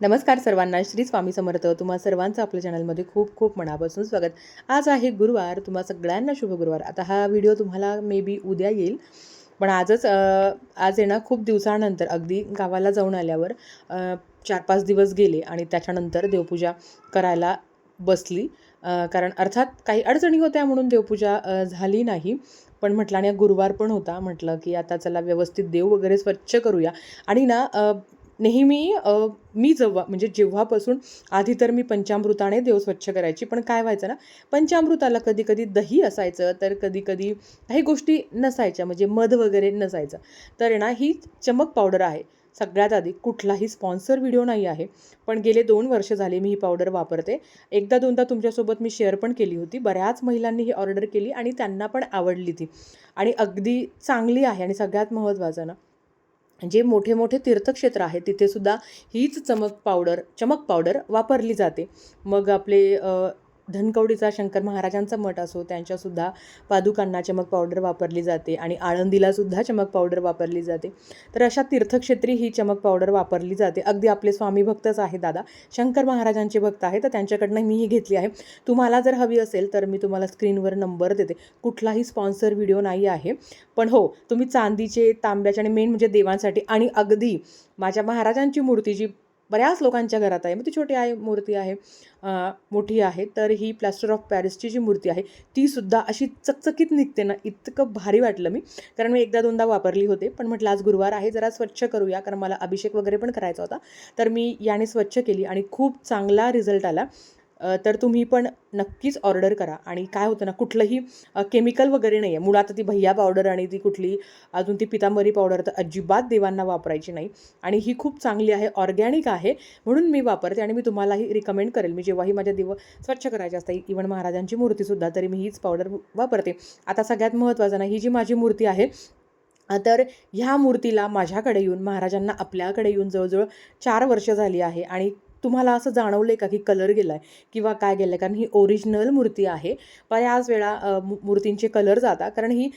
नमस्कार सर्वांना श्री स्वामी समर्थ. तुम्हा सर्वांचं आपल्या चॅनलमध्ये खूप खूप मनापासून स्वागत. आज आहे गुरुवार तुम्हा सगळ्यांना शुभ गुरुवार. आता हा व्हिडिओ तुम्हाला मे बी उद्या येईल पण आजच आज आहे ना खूप दिवसानंतर अगदी गावाला जाऊन आल्यावर चार पाच दिवस गेले आणि त्याच्यानंतर देवपूजा करायला बसली. कारण अर्थात काही अडचणी होत्या म्हणून देवपूजा झाली नाही. पण म्हटलं आणि गुरुवार पण होता म्हटलं की आता चला व्यवस्थित देव वगैरे स्वच्छ करूया. आणि ना नेहमी मी जेव्हा म्हणजे जेव्हापासून आधी तर मी पंचामृताने देव स्वच्छ करायची पण काय व्हायचं ना पंचामृताला कधी कधी दही असायचं तर कधी कधी काही गोष्टी नसायच्या म्हणजे मध वगैरे नसायचं. तर ना ही चमक पावडर आहे. सगळ्यात आधी कुठलाही स्पॉन्सर व्हिडिओ नाही आहे पण गेले दोन वर्ष झाले मी ही पावडर वापरते. एकदा दोनदा तुमच्यासोबत मी शेअर पण केली होती बऱ्याच महिलांनी ही ऑर्डर केली आणि त्यांना पण आवडली ती. आणि अगदी चांगली आहे आणि सगळ्यात महत्त्वाचं ना जे मोठे मोठे तीर्थक्षेत्र आहेत तिथेसुद्धा हीच चमक पावडर चमक पावडर वापरली जाते. मग आपले धनकवडीचा शंकर महाराजांचा मठ असो त्यांच्यासुद्धा पादुकांना चमक पावडर वापरली जाते आणि आळंदीलासुद्धा चमक पावडर वापरली जाते. तर अशा तीर्थक्षेत्री ही चमक पावडर वापरली जाते. अगदी आपले स्वामी भक्तच आहे दादा. शंकर महाराजांचे भक्त आहे तर त्यांच्याकडनं मी ही घेतली आहे. तुम्हाला जर हवी असेल तर मी तुम्हाला स्क्रीनवर नंबर देते. कुठलाही स्पॉन्सर व्हिडिओ नाही आहे. पण हो तुम्ही चांदीचे तांब्याचे आणि मेन म्हणजे देवांसाठी आणि अगदी माझ्या महाराजांची मूर्ती जी बऱ्याच लोकांच्या घरात आहे. मग ती छोटी आहे मूर्ती आहे मोठी आहे तर ही प्लॅस्टर ऑफ पॅरिसची जी मूर्ती आहे ती सुद्धा अशी चकचकीत निघते ना इतकं भारी वाटलं मी. कारण मी एकदा दोनदा वापरली होते पण म्हटलं आज गुरुवार आहे जरा स्वच्छ करूया कारण मला अभिषेक वगैरे पण करायचा होता. तर मी याने स्वच्छ केली आणि खूप चांगला रिझल्ट आला. तर तुम्ही पण नक्कीच ऑर्डर करा. आणि काय होतं ना कुठलंही केमिकल वगैरे नाही आहे मुळात ती भैया पावडर आणि ती कुठली अजून ती पितांबरी पावडर तर अजिबात देवांना वापरायची नाही. आणि ही खूप चांगली आहे ऑर्गॅनिक आहे म्हणून मी वापरते आणि मी तुम्हालाही रिकमेंड करेल. मी जेव्हाही माझ्या दिव स्वच्छ करायचे असते इवन महाराजांची मूर्तीसुद्धा तरी मी हीच पावडर वापरते. आता सगळ्यात महत्त्वाचं ना ही जी माझी मूर्ती आहे तर ह्या मूर्तीला माझ्याकडे येऊन महाराजांना आपल्याकडे येऊन जवळजवळ चार वर्ष झाली आहे. आणि तुम्हाला असं जाणवलं आहे का की कलर गेला आहे किंवा काय गेलं आहे कारण ही ओरिजिनल मूर्ती आहे. बऱ्याच वेळा मू- मूर्तींचे कलर जातात. कारण ही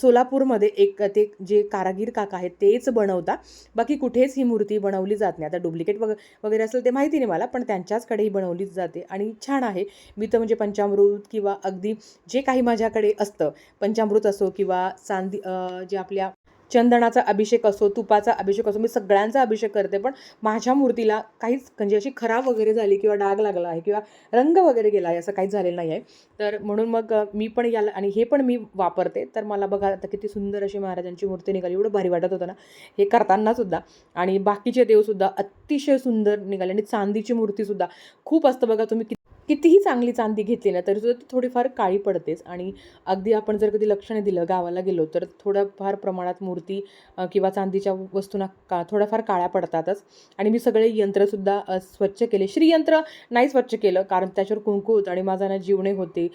सोलापूरमध्ये एक ते जे कारागीर काका आहेत तेच बनवता बाकी कुठेच ही मूर्ती बनवली जात नाही. आता डुप्लिकेट वग वगैरे असेल ते माहिती नाही मला पण त्यांच्याचकडे ही बनवलीच जाते. आणि छान आहे. मी तर म्हणजे पंचामृत किंवा अगदी जे काही माझ्याकडे असतं पंचामृत असो किंवा चांदी जे आपल्या चंदनाचा अभिषेक असो तुपाचा अभिषेक असो मी सगळ्यांचा अभिषेक करते पण माझ्या मूर्तीला काहीच म्हणजे अशी खराब वगैरे झाली किंवा डाग लागला आहे किंवा रंग वगैरे गेला आहे असं काहीच झालेलं नाही आहे. तर म्हणून मग मी पण याला आणि हे पण मी वापरते. तर मला बघा आता किती सुंदर अशी महाराजांची मूर्ती निघाली. एवढं भारी वाटत होतं ना. हे करताना सुद्धा आणि बाकीचे देवसुद्धा अतिशय सुंदर निघाले आणि चांदीची मूर्तीसुद्धा खूप असतं बघा तुम्ही कितीही चांगली चांदी घेतली ना तरी सुद्धा ती थोडीफार काळी पडतेच. आणि अगदी आपण जर कधी लक्ष नाही दिलं गावाला गेलो तर थोड्याफार प्रमाणात मूर्ती किंवा चांदीच्या वस्तूंना का थोड्याफार काळ्या पडतातच. आणि मी सगळे यंत्रसुद्धा स्वच्छ केले. श्रीयंत्र नाही स्वच्छ केलं कारण त्याच्यावर कुंकू होतं आणि माझा ना जीवणे होते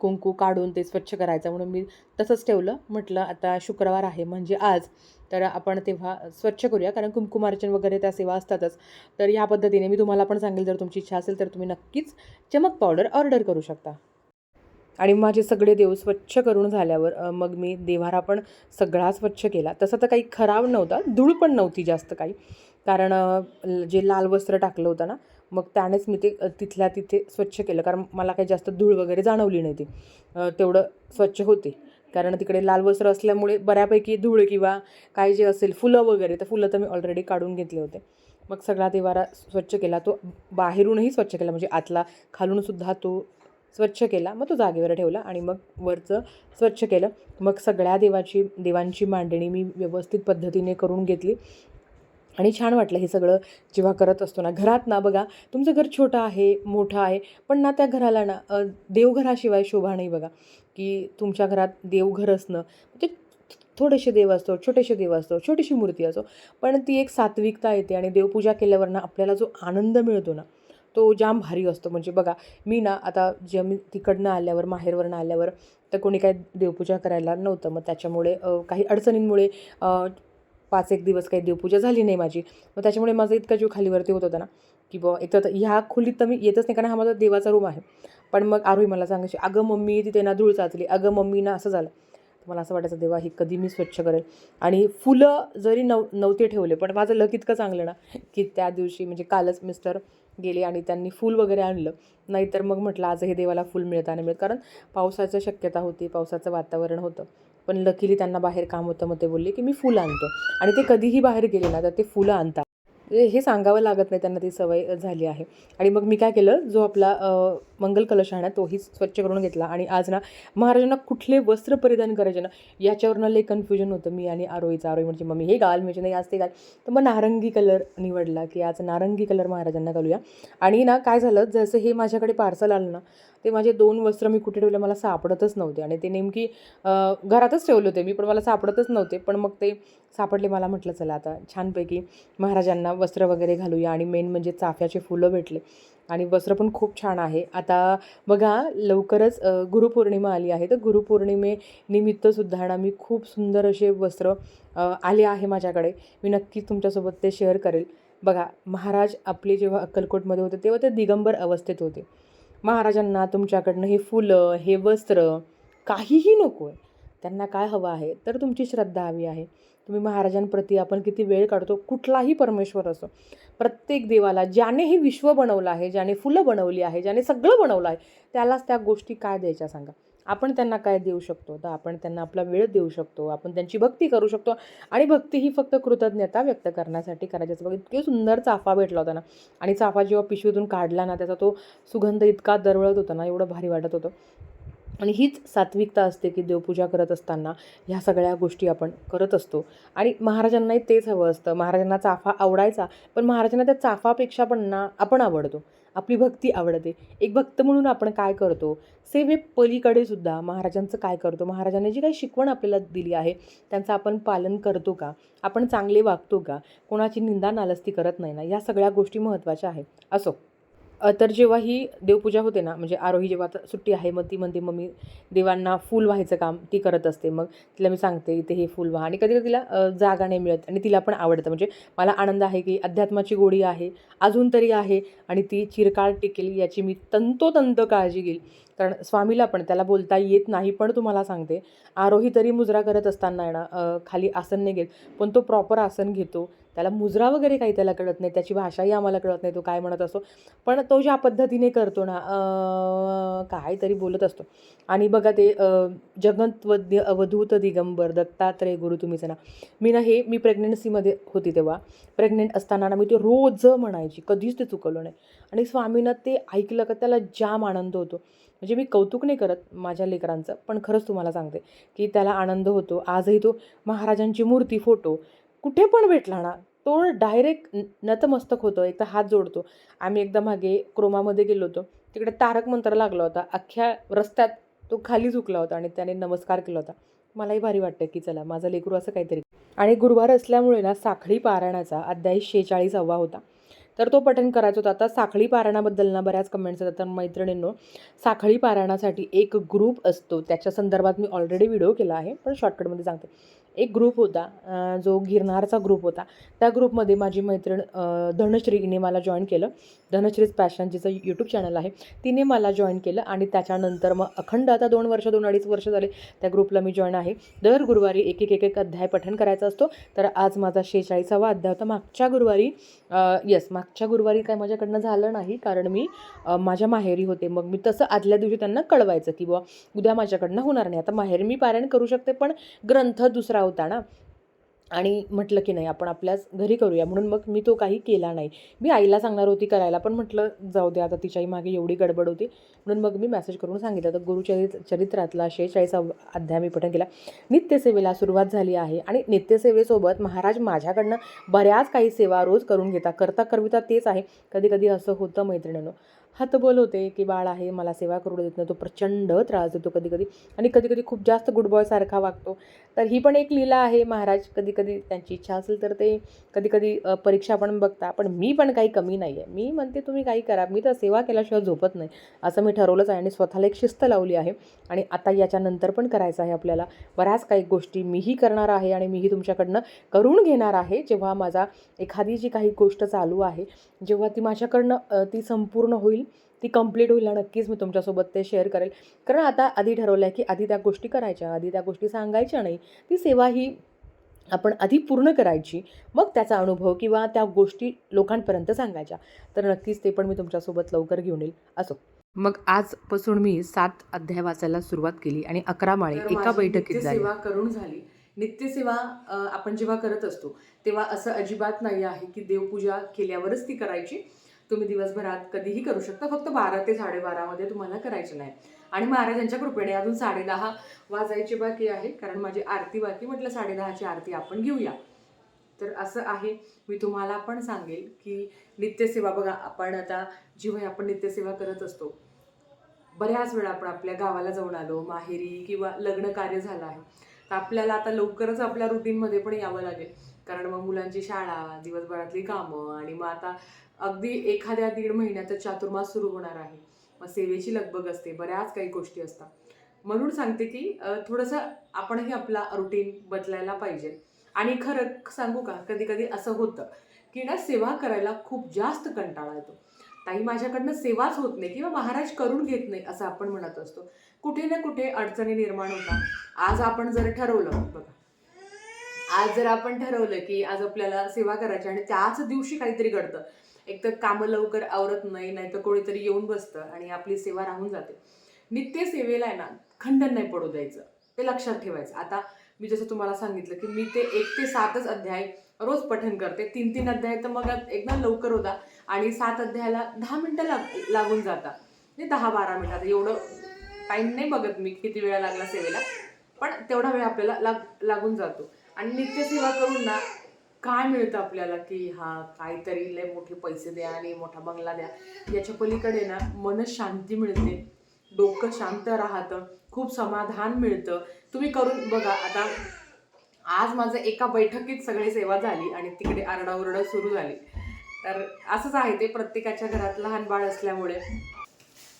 कुंकू काढून ते स्वच्छ करायचं म्हणून मी तसंच ठेवलं. म्हटलं आता शुक्रवार आहे म्हणजे आज तर आपण तेव्हा स्वच्छ करूया कारण कुंकुमार्चन वगैरे त्या सेवा असतातच. तर ह्या पद्धतीने मी तुम्हाला पण सांगेल जर तुमची इच्छा असेल तर तुम्ही नक्कीच चमक पावडर ऑर्डर करू शकता. आणि माझे सगळे देव स्वच्छ करून झाल्यावर मग मी देवारा पण सगळा स्वच्छ केला. तसं तर काही खराब नव्हता धूळ पण नव्हती जास्त काही. कारण जे लाल वस्त्र टाकलं होतं ना मग त्यानेच मी ते तिथल्या तिथे स्वच्छ केलं. कारण मला काही जास्त धूळ वगैरे जाणवली नाही ती तेवढं स्वच्छ होते. कारण तिकडे लाल वस्त्र असल्यामुळे बऱ्यापैकी धूळ किंवा काय जे असेल फुलं वगैरे तर फुलं तर मी ऑलरेडी काढून घेतले होते. मग सगळा देवारा स्वच्छ केला. तो बाहेरूनही स्वच्छ केला. म्हणजे आतला खालूनसुद्धा तो स्वच्छ केला. मग तो जागेवर ठेवला आणि मग वरचं स्वच्छ केलं. मग सगळ्या देवाची देवांची मांडणी मी व्यवस्थित पद्धतीने करून घेतली. आणि छान वाटलं हे सगळं जेव्हा करत असतो ना. घरात ना बघा तुमचं घर छोटं आहे मोठं आहे पण ना त्या घराला ना देवघराशिवाय शोभा नाही बघा. की तुमच्या घरात देवघर असणं म्हणजे थोडेसे देव असतो छोटेसे देव असतो छोटीशी मूर्ती असो पण ती एक सात्विकता येते आणि देवपूजा केल्यावर ना आपल्याला जो आनंद मिळतो ना तो जाम भारी असतो. म्हणजे बघा मी ना आता जे मी तिकडनं आल्यावर माहेरवरनं आल्यावर तर कोणी काही देवपूजा करायला नव्हतं. मग त्याच्यामुळे काही अडचणींमुळे पाच एक दिवस काही देवपूजा झाली नाही माझी. मग त्याच्यामुळे माझा इतका जीव खालीवरती होत होता ना की बुवा एक तर ह्या खोलीत तर मी येतच नाही कारण हा माझा देवाचा रूम आहे. पण मग आरोही मला सांगायची अगं मम्मी तिथे ना धूळ चाचली. अगं मम्मी ना असं झालं. मला असं वाटायचं देवा हे कधी मी स्वच्छ करेल? आणि फुलं जरी नव नव्हते ठेवले पण माझं लक इतकं चांगलं ना की त्या दिवशी म्हणजे कालच मिस्टर गेले आणि त्यांनी फूल वगैरे आणलं. नाहीतर मग म्हटलं आज हे देवाला फुल मिळत आणि मिळत. कारण पावसाचं शक्यता होती पावसाचं वातावरण होतं. पण लकीली त्यांना बाहेर काम होतं मग ते बोलले की मी फुलं आणतो. आणि ते कधीही बाहेर गेले ना तर ते फुलं आणतात. म्हणजे हे सांगावं लागत नाही त्यांना ती सवय झाली आहे. आणि मग मी काय केलं जो आपला मंगल कलश आहे ना तोही स्वच्छ करून घेतला. आणि आज ना महाराजांना कुठले वस्त्र परिधान करायचे ना याच्यावरनं लई कन्फ्युजन होतं मी आणि आरोहीचं. आरोही म्हणजे मम्मी हे घाल. म्हणजे नाही आज ते घाल. तर मग नारंगी कलर निवडला की आज नारंगी कलर महाराजांना घालूया. आणि ना काय झालं जसं हे माझ्याकडे पार्सल आलं ना ते माझे दोन वस्त्र मी कुठे ठेवले मला सापडतच नव्हते. आणि ते नेमकी घरातच ठेवले होते मी पण मला सापडतच नव्हते. पण मग ते सापडले मला म्हटलं चला आता छानपैकी महाराजांना वस्त्र वगैरे घालूया आणि मेन म्हणजे चाफ्याचे फुलं भेटले. आणि वस्त्र पण खूप छान आहे. आता बघा लवकरच गुरुपौर्णिमा आली आहे. तर गुरुपौर्णिमेनिमित्तसुद्धा ना मी खूप सुंदर असे वस्त्र आले आहे माझ्याकडे. मी नक्कीच तुमच्यासोबत ते शेअर करेल. बघा महाराज आपले जेव्हा अक्कलकोटमध्ये होते तेव्हा ते दिगंबर अवस्थेत होते. महाराजांना तुमच्याकडनं हे फुलं हे वस्त्र काहीही नको आहे त्यांना काय हवं आहे? तर तुमची श्रद्धा हवी आहे. तुम्ही महाराजांप्रती आपण किती वेळ काढतो कुठलाही परमेश्वर असो प्रत्येक देवाला ज्याने हे विश्व बनवलं आहे ज्याने फुलं बनवली आहे ज्याने सगळं बनवलं आहे त्यालाच त्या गोष्टी काय द्यायच्या सांगा? आपण त्यांना काय देऊ शकतो? तर आपण त्यांना आपला वेळ देऊ शकतो आपण त्यांची भक्ती करू शकतो आणि भक्ती ही फक्त कृतज्ञता व्यक्त करण्यासाठी करायची बघ इतके सुंदर चाफा भेटला होता ना आणि चाफा जेव्हा पिशवीतून काढला ना त्याचा तो सुगंध इतका दरवळत होता ना एवढं भारी वाटत होतं. आणि हीच सात्विकता असते की देवपूजा करत असताना ह्या सगळ्या गोष्टी आपण करत असतो. आणि महाराजांनाही तेच हवं असतं. महाराजांना चाफा आवडायचा पण महाराजांना त्या चाफापेक्षा पण ना आपण आवडतो. आपली भक्ती आवडते. एक भक्त म्हणून आपण काय करतो? सेवे पलीकडे सुद्धा महाराजांचं काय करतो? महाराजांनी जी काही शिकवण आपल्याला दिली आहे त्यांचं आपण पालन करतो का? आपण चांगले वागतो का? कोणाची निंदा नालस्ती करत नाही ना? या सगळ्या गोष्टी महत्त्वाच्या आहेत. असो. तर जेव्हा ही देवपूजा होते ना म्हणजे आरोही जेव्हा आता सुट्टी आहे मग ती म्हणते मग मी देवांना फूल व्हायचं काम ती करत असते. मग तिला मी सांगते इथे हे फूल व्हा. आणि कधी कधी तिला जागा नाही मिळत आणि तिला पण आवडतं. म्हणजे मला आनंद आहे की अध्यात्माची गोडी आहे अजून तरी आहे आणि ती चिरकाळ टिकेल याची मी तंतोतंत काळजी घेईल. कारण स्वामीला पण त्याला बोलता येत नाही पण तुम्हाला सांगते आरोही तरी मुजरा करत असताना आहे ना खाली आसन नाही घेत पण तो प्रॉपर आसन घेतो. त्याला मुजरा वगैरे काही त्याला कळत नाही त्याची भाषाही आम्हाला कळत नाही तो काय म्हणत असतो. पण तो ज्या पद्धतीने करतो ना काहीतरी काय तरी बोलत असतो. आणि बघा ते जगंतवद्य अवधूत दिगंबर दत्तात्रय गुरु तुम्हीच ना. मी ना हे मी प्रेग्नन्सीमध्ये होती तेव्हा. प्रेग्नेंट असताना ना मी ते रोज म्हणायची कधीच ते चुकवलं नाही. आणि स्वामीनं ते ऐकलं का त्याला जाम आनंद होतो. म्हणजे मी कौतुक नाही करत माझ्या लेकरांचं पण खरंच तुम्हाला सांगते की त्याला आनंद होतो. आजही तो महाराजांची मूर्ती फोटो कुठे पण भेटला ना तो डायरेक्ट नतमस्तक होतो एक तर हात जोडतो. आम्ही एकदा मागे क्रोमामध्ये गेलो होतो. तिकडे तारक मंत्र लागला होता. अख्ख्या रस्त्यात तो खाली झुकला होता आणि त्याने नमस्कार केला होता. मलाही भारी वाटतं की चला माझा लेकरू असं काहीतरी. आणि गुरुवार असल्यामुळे ना साखळी पारायणाचा अध्याय शेचाळीसावा होता. तर तो पठण करायचा होता आता साखळी पारायणाबद्दल ना बऱ्याच कमेंट्स येतात. तर मैत्रिणींनो साखळी पारायणासाठी एक ग्रुप असतो. त्याच्या संदर्भात मी ऑलरेडी व्हिडिओ केला आहे पण शॉर्टकटमध्ये सांगते. एक ग्रुप होता जो गिरनारचा ग्रुप होता. त्या ग्रुपमध्ये माझी मैत्रीण धनश्रीने मला जॉईन केलं. धनश्रीज पॅशन जिचं यूट्यूब चॅनल आहे तिने मला जॉईन केलं आणि त्याच्यानंतर मग अखंड आता दोन वर्ष दोन अडीच वर्ष झाले त्या ग्रुपला मी जॉईन आहे. दर गुरुवारी एक एक एक एक अध्याय पठण करायचा असतो. तर आज माझा शेहेचाळीसावा अध्याय होता. मागच्या गुरुवारी येस मागच्या गुरुवारी काय माझ्याकडनं झालं नाही कारण मी माझ्या माहेरी होते. मग मी तसं आदल्या दिवशी त्यांना कळवायचं की बुवा उद्या माझ्याकडनं होणार नाही. आता माहेरी मी पारायण करू शकते पण ग्रंथ दुसरा होता ना. आणि म्हटलं की नाही आपण आपल्याच घरी करूया. म्हणून मग मी तो काही केला नाही. मी आईला सांगणार होती करायला पण म्हटलं जाऊ दे आता तिच्याही मागे एवढी गडबड होती. म्हणून मग मी मेसेज करून सांगितलं तर गुरुचरित चरित्रातला शेचाळीस अध्याय मी पठण केला. नित्यसेवेला सुरुवात झाली आहे आणि नित्यसेवेसोबत महाराज माझ्याकडनं बऱ्याच काही सेवा रोज करून घेता करता करविता तेच आहे. कधी कधी असं होतं मैत्रिणीनं. हात होते की बाळ आहे मला सेवा करू देत नाही. तो प्रचंड त्रास देतो कधी कधी आणि कधी कधी खूप जास्त गुड बॉयसारखा वागतो. तर ही पण एक लीला आहे महाराज. कधी कधी त्यांची इच्छा असेल तर ते कधी कधी परीक्षा पण बघता. पण मी पण काही कमी नाही आहे मी म्हणते तुम्ही काही करा. मी तर सेवा केल्याशिवाय झोपत नाही. असं मी ठरवलंच आहे आणि स्वतःला एक शिस्त लावली आहे. आणि आता याच्यानंतर पण करायचं आहे आपल्याला. बऱ्याच काही गोष्टी मीही करणार आहे आणि मीही तुमच्याकडनं करून घेणार आहे. जेव्हा माझा एखादी जी काही गोष्ट चालू आहे जेव्हा ती माझ्याकडनं ती संपूर्ण होईल ती कंप्लीट होईल ना नक्कीच मी तुमच्यासोबत ते शेअर करेल. कारण आता आधी ठरवलं आहे की आधी त्या गोष्टी करायच्या आधी त्या गोष्टी सांगायच्या नाही. ती सेवा ही आपण आधी पूर्ण करायची मग त्याचा अनुभव किंवा त्या गोष्टी लोकांपर्यंत सांगायच्या. तर नक्कीच ते पण मी तुमच्यासोबत लवकर घेऊन येईल. असो. मग आजपासून मी सात अध्याय वाचायला सुरुवात केली आणि अकरा माळे एका बैठकीत झाली. सेवा करून झाली. नित्यसेवा आपण जेव्हा करत असतो तेव्हा असं अजिबात नाही आहे की देवपूजा केल्यावरच ती करायची. तुम्ही दिवसभरात कधीही करू शकता. फक्त बारा ते साडेबारामध्ये तुम्हाला करायचं नाही. आणि महाराजांच्या कृपेने अजून साडेदहा वाजायची बाकी आहे. कारण माझी आरती बाकी म्हटलं साडेदहाची आरती आपण घेऊया. तर असं आहे. मी तुम्हाला पण सांगेल की नित्यसेवा बघा आपण आता जेव्हा आपण नित्यसेवा करत असतो बऱ्याच वेळा आपण आपल्या गावाला जाऊन आलो माहेरी किंवा लग्न कार्य झालं आहे तर आपल्याला आता लवकरच आपल्या रुटीनमध्ये पण यावं लागेल. कारण मग मुलांची शाळा दिवसभरातली कामं आणि मग आता अगदी एखाद्या दीड महिन्याचा चातुर्मास सुरू होणार आहे. मग सेवेची लगबग असते बऱ्याच काही गोष्टी असतात. म्हणून सांगते की थोडंसं आपणही आपला रुटीन बदलायला पाहिजे. आणि खरं सांगू का कधी कधी असं होतं की ना सेवा करायला खूप जास्त कंटाळा येतो. ताई माझ्याकडनं सेवाच होत नाही किंवा महाराज करून घेत नाही असं आपण म्हणत असतो. कुठे ना कुठे अडचणी निर्माण होतात. आज आपण जर ठरवलं बघा. आज जर आपण ठरवलं की आज आपल्याला सेवा करायची आणि त्याच दिवशी काहीतरी घडतं एक तर कामं लवकर आवरत नाही नाही तर कोणीतरी येऊन बसतं आणि आपली सेवा राहून जाते. नित्य सेवेला आहे ना खंडन नाही पडू द्यायचं. ते लक्षात ठेवायचं. आता मी जसं तुम्हाला सांगितलं की मी ते एक ते सातच अध्याय रोज पठन करते. तीन तीन अध्याय तर मग एकदा लवकर होता आणि सात अध्यायाला दहा मिनटं लाग लागून जातात. म्हणजे दहा बारा मिनटात एवढं टाईम नाही बघत मी किती वेळा लागला सेवेला पण तेवढा वेळ आपल्याला लाग लागून जातो. आणि नित्यसेवा करून ना काय मिळतं आपल्याला की हा काहीतरी लय मोठे पैसे द्या आणि मोठा बंगला द्या. याच्या पलीकडे ना मन शांती मिळते डोकं शांत राहतं खूप समाधान मिळतं. तुम्ही करून बघा आता आज माझं एका बैठकीत सगळी सेवा झाली आणि तिकडे आरडाओरडा सुरू झाली. तर असंच आहे ते प्रत्येकाच्या घरात लहान बाळ असल्यामुळे.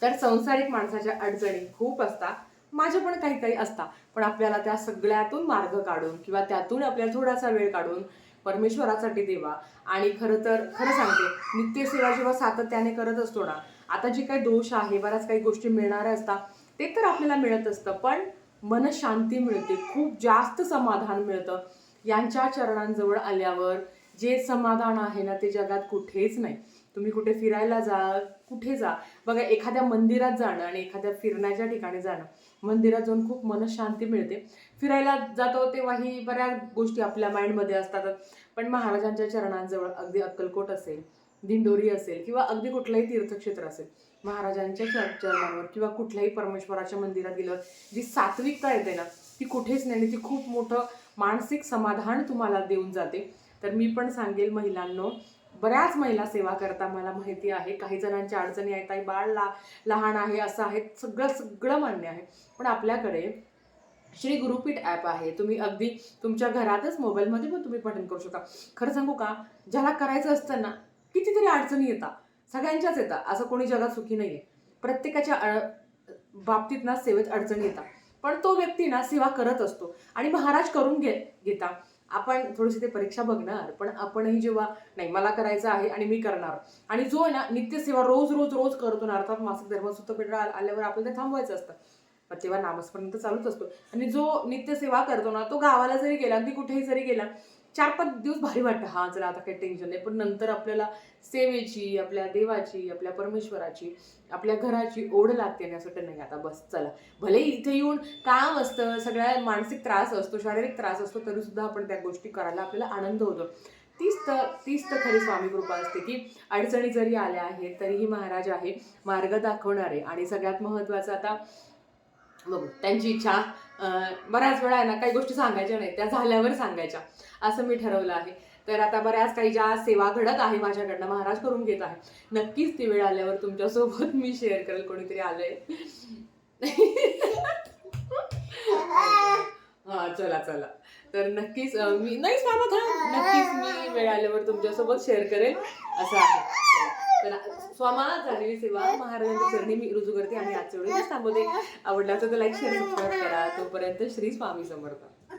तर संसारिक माणसाच्या अडचणी खूप असतात. माझ्या पण काही काही असतात. पण आपल्याला त्या सगळ्यातून मार्ग काढून किंवा त्यातून आपल्याला थोडासा वेळ काढून परमेश्वरासाठी देवा. आणि खरं तर खरं सांगते नित्यसेवा जेव्हा सातत्याने करत असतो ना आता जे काही दोष आहे बऱ्याच काही गोष्टी मिळणाऱ्या असतात ते तर आपल्याला मिळत असतं पण मन शांती मिळते खूप जास्त समाधान मिळतं. यांच्या चरणांजवळ आल्यावर जे समाधान आहे ना ते जगात कुठेच नाही. तुम्ही कुठे फिरायला जा कुठे जा बघा एखाद्या मंदिरात जाणं आणि एखाद्या फिरण्याच्या ठिकाणी जाणं मंदिरात जाऊन खूप मनशांती मिळते. फिरायला जातो तेव्हाही बऱ्याच गोष्टी आपल्या माइंडमध्ये असतात. पण महाराजांच्या चरणांजवळ अगदी अक्कलकोट असेल दिंडोरी असेल किंवा अगदी कुठलंही तीर्थक्षेत्र असेल महाराजांच्या चर- चरणांवर किंवा कुठल्याही परमेश्वराच्या मंदिरात गेल्यावर जी सात्विकता येते ना ती कुठेच नाही आणि ती खूप मोठं मानसिक समाधान तुम्हाला देऊन जाते. तर मी पण सांगेल महिलांनो बऱ्याच महिला सेवा करता मला माहिती आहे. काही जणांच्या अडचणी आहेत काही बाळ ला लहान आहे असं आहे सगळं सगळं मान्य आहे. पण आपल्याकडे श्री गुरुपीठ ॲप आहे. तुम्ही अगदी तुमच्या घरातच मोबाईलमध्ये पण तुम्ही पठण करू शकता. खरं सांगू का? ज्याला करायचं असतं ना कितीतरी अडचणी येतात. सगळ्यांच्याच येतात. असं कोणी जगात सुखी नाही आहे प्रत्येकाच्या अ- बाबतीत ना सेवेत अडचणी येतात. पण तो व्यक्ती ना सेवा करत असतो. आणि महाराज करून घे घेता. आपण थोडीशी ते परीक्षा बघणार पण आपणही जेव्हा नाही मला करायचं आहे आणि मी करणार. आणि जो आहे ना नित्यसेवा रोज रोज रोज करतो ना अर्थात मासिक धर्मसूत्र पेट आल्यावर आपल्याला ते थांबवायचं असतं. मग तेव्हा नामस्पर्यंत चालूच असतो. आणि जो नित्यसेवा करतो ना तो गावाला जरी गेला अगदी कुठेही जरी गेला चार पाच दिवस भारी वाटतं. हा चला आता काही टेन्शन नाही. पण नंतर आपल्याला सेवेची आपल्या देवाची आपल्या परमेश्वराची आपल्या घराची ओढ लागते आणि असं वाटतं नाही आता बस चला. भले इथे येऊन काम असतं सगळ्या मानसिक त्रास असतो शारीरिक त्रास असतो तरी सुद्धा आपण त्या गोष्टी करायला आपल्याला आनंद होतो. तीच तर तीच तर खरी स्वामी कृपा असते की अडचणी जरी आल्या आहेत तरीही महाराज आहे मार्ग दाखवणारे. आणि सगळ्यात महत्त्वाचं आता बघू त्यांची इच्छा बऱ्याच वेळा आहे ना काही गोष्टी सांगायच्या नाही त्या झाल्यावर सांगायच्या असं मी ठरवलं आहे. तर आता बऱ्याच काही ज्या सेवा घडत आहे माझ्याकडनं महाराज करून घेत आहे. नक्कीच ती वेळ आल्यावर तुमच्यासोबत मी शेअर करेल कोणीतरी आलंय. हा चला चला. तर नक्कीच मी नाही सांगत नक्कीच मी वेळ आल्यावर तुमच्यासोबत शेअर करेल असं आहे. तर स्वामा झालेली सेवा महाराजांच्या चरणी मी रुजू करते आणि आजच्या वेळेस थांबवते. आवडला तर लाईक शेअर सबस्क्राईब करा. तोपर्यंत श्री स्वामी समर्थ.